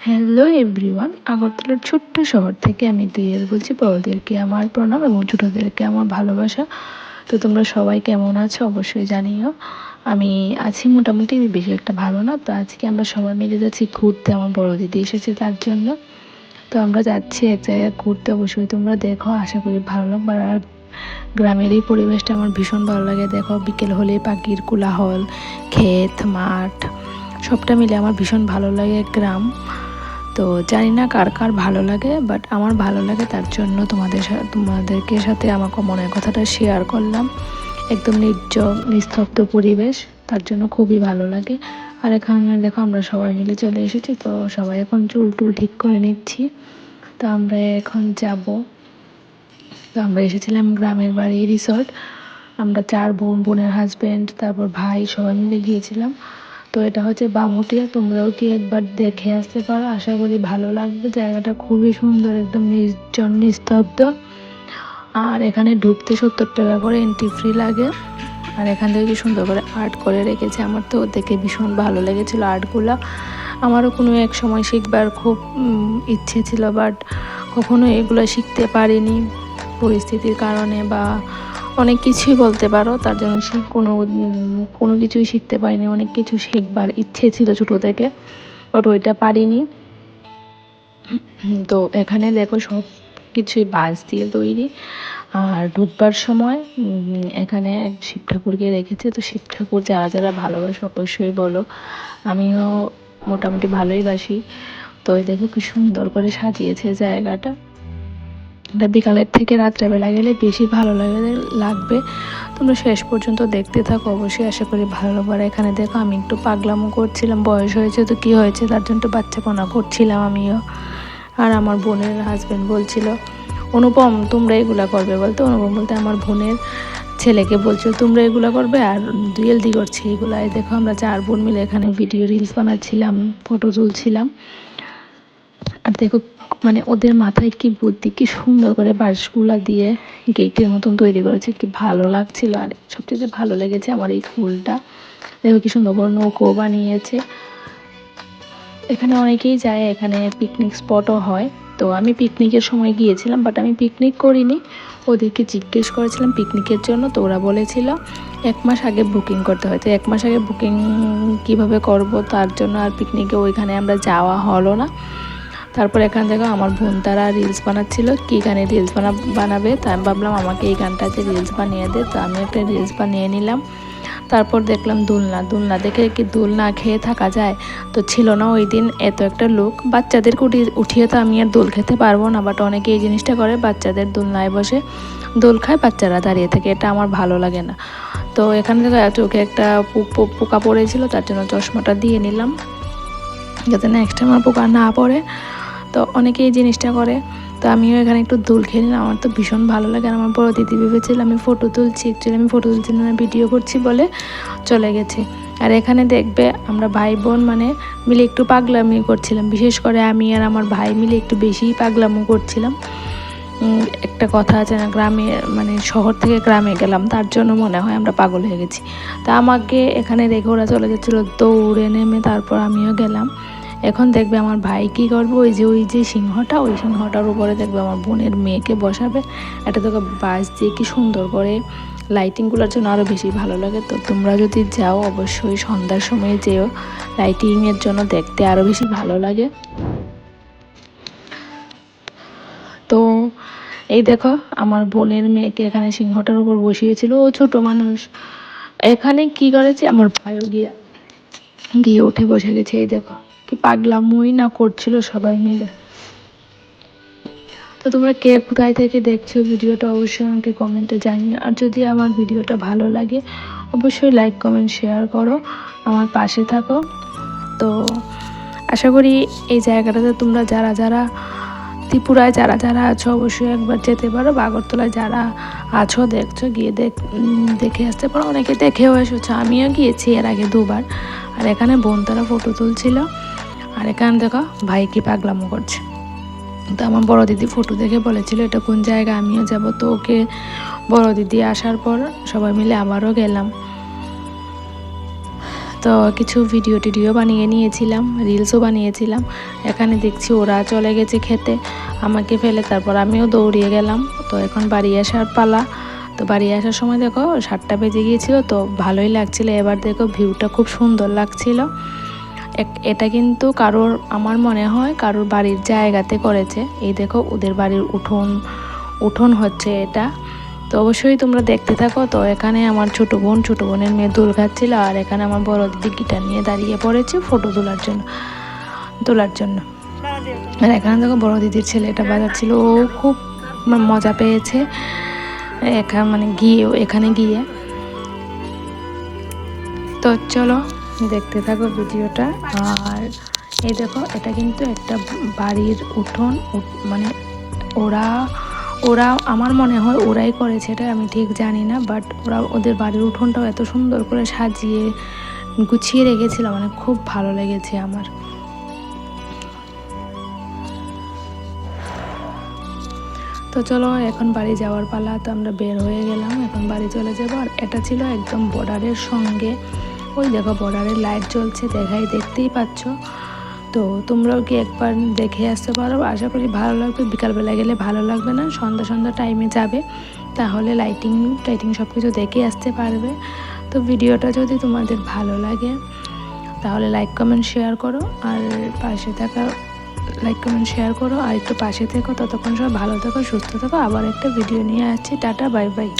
Hello everyone, আগরতলার ছোট্ট শহর থেকে আমি দুইয়ের বলছি, বড়দেরকে আমার প্রণাম এবং ছোটোদেরকে আমার ভালোবাসা। তো তোমরা সবাই কেমন আছো অবশ্যই জানিও। আমি আছি মোটামুটি বেশি একটা ভালো না, তো আজকে আমরা সবাই মিলে যাচ্ছি ঘুরতে, আমার বড় দিদি এসেছে তার জন্য। তো আমরা যাচ্ছি এক জায়গায় ঘুরতে, অবশ্যই তোমরা দেখো, আশা করি ভালো লাগবে। আর গ্রামের এই পরিবেশটা আমার ভীষণ ভালো লাগে। দেখো, বিকেল হলে পাখির কোলাহল, ক্ষেত, মাঠ, সবটা মিলে আমার ভীষণ ভালো লাগে গ্রাম। তো জানি না কার কার ভালো লাগে বাট আমার ভালো লাগে তার জন্য তোমাদের তোমাদেরকে সাথে আমাকে মনের কথাটা শেয়ার করলাম। একদম নির্জন নিস্তব্ধ পরিবেশ, তার জন্য খুবই ভালো লাগে। আর এখানে দেখো আমরা সবাই মিলে চলে এসেছি, তো সবাই এখন চুল টুল ঠিক করে নিচ্ছি। তো আমরা এখন যাব। তো আমরা এসেছিলাম গ্রামের বাড়ি রিসর্ট আমরা চার বোন, বোনের হাজব্যান্ড তারপর ভাই সবাই মিলে গিয়েছিলাম। তো এটা হচ্ছে বামুটিয়া, তোমরাও কি একবার দেখে আসতে পারো। আশা করি ভালো লাগবে। জায়গাটা খুবই সুন্দর, একদম নির্জন, নিস্তব্ধ। আর এখানে ঢুকতে সত্তর টাকা করে এন্ট্রি ফ্রি লাগে। আর এখান থেকে কি সুন্দর করে আর্ট করে রেখেছে আমার তো, দেখে ভীষণ ভালো লেগেছিল আর্টগুলো আমারও কোনো এক সময় শিখবার খুব ইচ্ছে ছিল বাট কখনো এগুলো শিখতে পারিনি। পরিস্থিতির কারণে বা অনেক কিছুই বলতে পারো, তার জন্য শিখ কোনো কোনো কিছুই শিখতে পারিনি, অনেক কিছু শিখবার ইচ্ছে ছিল ছোটো থেকে বাট ওইটা পারিনি। তো এখানে দেখো সব কিছুই বাঁশ দিয়ে তৈরি। আর ঢুকবার সময় এখানে শিব ঠাকুরকে রেখেছে, তো শিব ঠাকুর যারা যারা ভালোবাসে অবশ্যই বলো। আমিও মোটামুটি ভালোই বাসি। তো দেখো কি সুন্দর করে সাজিয়েছে জায়গাটা। বিকালের থেকে রাত্রেবেলা গেলে বেশি ভালো লাগে, লাগবে। তোমরা শেষ পর্যন্ত দেখতে থাকো, অবশ্যই আশা করি ভালো লাগবে। এখানে দেখো, আমি একটু পাগলামো করছিলাম, বয়স হয়েছে তো কি হয়েছে তার জন্য একটু বাচ্চাপনা করছিলাম আমিও। আর আমার বোনের হাজবেন্ড বলছিল, অনুপম, তোমরা এগুলা করবে বলতে? অনুপম বলতে, আমার বোনের ছেলেকে বলছিল, তোমরা এগুলো করবে আর দুয়েলদি করছে এগুলা দেখো, আমরা চার বোন মিলে এখানে ভিডিও রিলস বানাচ্ছিলাম ফটো তুলছিলাম। আর দেখো মানে ওদের মাথায় কি বুদ্ধি, কি সুন্দর করে বাঁশগুলা দিয়ে গেটের মতন তৈরি করেছে, কি ভালো লাগছিল। আর সবচেয়ে ভালো লেগেছে আমার এই ফুলটা। দেখো কি সুন্দর করে নৌকো বানিয়েছে। এখানে অনেকেই যায়, এখানে পিকনিক স্পটও হয়। তো আমি পিকনিকের সময় গিয়েছিলাম বাট আমি পিকনিক করিনি। ওদেরকে জিজ্ঞেস করেছিলাম পিকনিকের জন্য, তো ওরা বলেছিল এক মাস আগে বুকিং করতে হয়। তো এক মাস আগে বুকিং কীভাবে করব, তার জন্য আর পিকনিকে ওইখানে আমরা যাওয়া হলো না। তারপর এখান থেকে আমার বোন তারা রিলস বানাচ্ছিল, কী গানে রিলস বানা, বানাবে? তা আমি ভাবলাম আমাকে এই গানটাতে রিলস বানিয়ে দে। তো আমি একটা রিলস বানিয়ে নিলাম। তারপর দেখলাম দোলনা। দোলনা দেখে কি দোল না খেয়ে থাকা যায়? তো ছিল না ওই দিন এত একটা লোক। বাচ্চাদেরকে উঠিয়ে উঠিয়ে তো আমি আর দোল খেতে পারব না বাট অনেকে এই জিনিসটা করে, বাচ্চাদের দোলনায় বসে দোল খায়, বাচ্চারা দাঁড়িয়ে থাকে। এটা আমার ভালো লাগে না। তো এখান থেকে চোখে একটা পোকা পড়েছিল, তার জন্য চশমাটা দিয়ে নিলাম। যাতে নেক্সট টাইম আমার পোকা না পড়ে। তো অনেকে এই জিনিসটা করে। তো আমিও এখানে একটু দোল খেয়ে নিলাম। আমার তো ভীষণ ভালো লাগে আর আমার বড় দিদি ভেবেছিল আমি ফটো তুলছি। অ্যাকচুয়ালি আমি ফটো তুলছি না ভিডিও করছি বলে চলে গেছে। আর এখানে দেখবে আমরা ভাই বোন মানে মিলে একটু পাগলামি করছিলাম। বিশেষ করে আমি আর আমার ভাই মিলে একটু বেশিই পাগলামো করছিলাম। একটা কথা আছে না, গ্রামে মানে শহর থেকে গ্রামে গেলাম। তার জন্য মনে হয় আমরা পাগল হয়ে গেছি। তা আমাকে এখানে রেখে ওরা চলে যাচ্ছিল। দৌড়ে নেমে তারপর আমিও গেলাম। এখন দেখবে আমার ভাই কী করবে? ওই যে ওই যে সিংহটা, ওই সিংহটার উপরে দেখবে আমার বোনের মেয়েকে বসাবে। এটা তোকে বাস দিয়ে কি সুন্দর করে লাইটিংগুলোর জন্য আরও বেশি ভালো লাগে। তো তোমরা যদি যাও, অবশ্যই সন্ধ্যার সময় যেও। লাইটিংয়ের জন্য দেখতে আরও বেশি ভালো লাগে। তো এই দেখো, আমার বোনের মেয়েকে এখানে সিংহটার উপর বসিয়েছিল। ও ছোট মানুষ। এখানে কি করেছে? আমার ভাইও গিয়ে গিয়ে উঠে বসে গেছে, এই দেখো। কি পাগলামুই না করছিল সবাই মিলে। তো তোমরা কে কোথায় থেকে দেখছ ভিডিওটা অবশ্যই আমাকে কমেন্টে জানিও। আর যদি আমার ভিডিওটা ভালো লাগে, অবশ্যই লাইক কমেন্ট শেয়ার করো, আমার পাশে থাকো। তো আশা করি এই জায়গাটাতে তোমরা যারা যারা, ত্রিপুরায় যারা যারা আছো, অবশ্যই একবার যেতে পারো। বাগরতলায় যারা আছো, দেখছ, গিয়ে দেখ আসতে পারো। অনেকে দেখেও এসেছ। আমিও গিয়েছি এর আগে দুবার। আর এখানে বোন তারা ফটো তুলছিল। আর এখানে দেখো ভাই কি পাগলামো করছে। তো আমার বড় দিদি ফটো দেখে বলেছিল, এটা কোন জায়গা? আমিও যাব। তো ওকে বড় দিদি আসার পর সবাই মিলে আবারও গেলাম। তো কিছু ভিডিও টিডিও বানিয়ে নিয়েছিলাম রিলসও বানিয়েছিলাম। এখানে দেখছি ওরা চলে গেছে খেতে, আমাকে ফেলে তারপর আমিও দৌড়িয়ে গেলাম। তো এখন বাড়ি আসার পালা। তো বাড়ি আসার সময় দেখো সাতটা বেজে গিয়েছিল, তো ভালোই লাগছিল। এবার দেখো ভিউটা খুব সুন্দর লাগছিল। এটা কিন্তু কারোর, আমার মনে হয় কারোর বাড়ির জায়গাতে করেছে। এই দেখো, ওদের বাড়ির উঠোন উঠোন হচ্ছে এটা। তো অবশ্যই তোমরা দেখতে থাকো। তো এখানে আমার ছোট বোন, ছোট বোনের মেয়ে দোল খাচ্ছিল আর এখানে আমার বড় দিদি গিটার নিয়ে দাঁড়িয়ে পড়েছে ফটো তোলার জন্য তোলার জন্য। আর এখানে দেখো, বড় দিদির ছেলেটা বাজাচ্ছিল। ও খুব মজা পেয়েছে। এখানে মানে গিয়ে, এখানে গিয়ে। তো চলো দেখতে থাকো ভিডিওটা। আর এই দেখো, এটা কিন্তু একটা বাড়ির উঠোন। উঠ- মানে ওরা ওরা, আমার মনে হয় ওরাই করেছে এটা, আমি ঠিক জানি না বাট ওরা ওদের বাড়ির উঠোনটাও এত সুন্দর করে সাজিয়ে, গুছিয়ে রেখেছিল মানে খুব ভালো লেগেছে আমার। তো চলো, এখন বাড়ি যাওয়ার পালা, তো আমরা বের হয়ে গেলাম, এখন বাড়ি চলে যাব। আর এটা ছিল একদম বর্ডারের সঙ্গে। ওই দেখো বর্ডারের লাইট জ্বলছে, দেখাই, দেখতেই পাচ্ছ। তো তোমরাও কি একবার দেখে আসতে পারো? আশা করি ভালো লাগবে। বিকালবেলা গেলে ভালো লাগবে না, সন্ধ্যা সন্ধ্যা টাইমে যাবে। তাহলে লাইটিং টাইটিং সব কিছু দেখে আসতে পারবে। তো ভিডিওটা যদি তোমাদের ভালো লাগে, তাহলে লাইক কমেন্ট শেয়ার করো। আর পাশে থাকা লাইক কমেন্ট শেয়ার করো। আর একটু পাশে থেকো। ততক্ষণ সব ভালো থেকো, সুস্থ থেকো। আবার একটা ভিডিও নিয়ে আসছি। Tata bye bye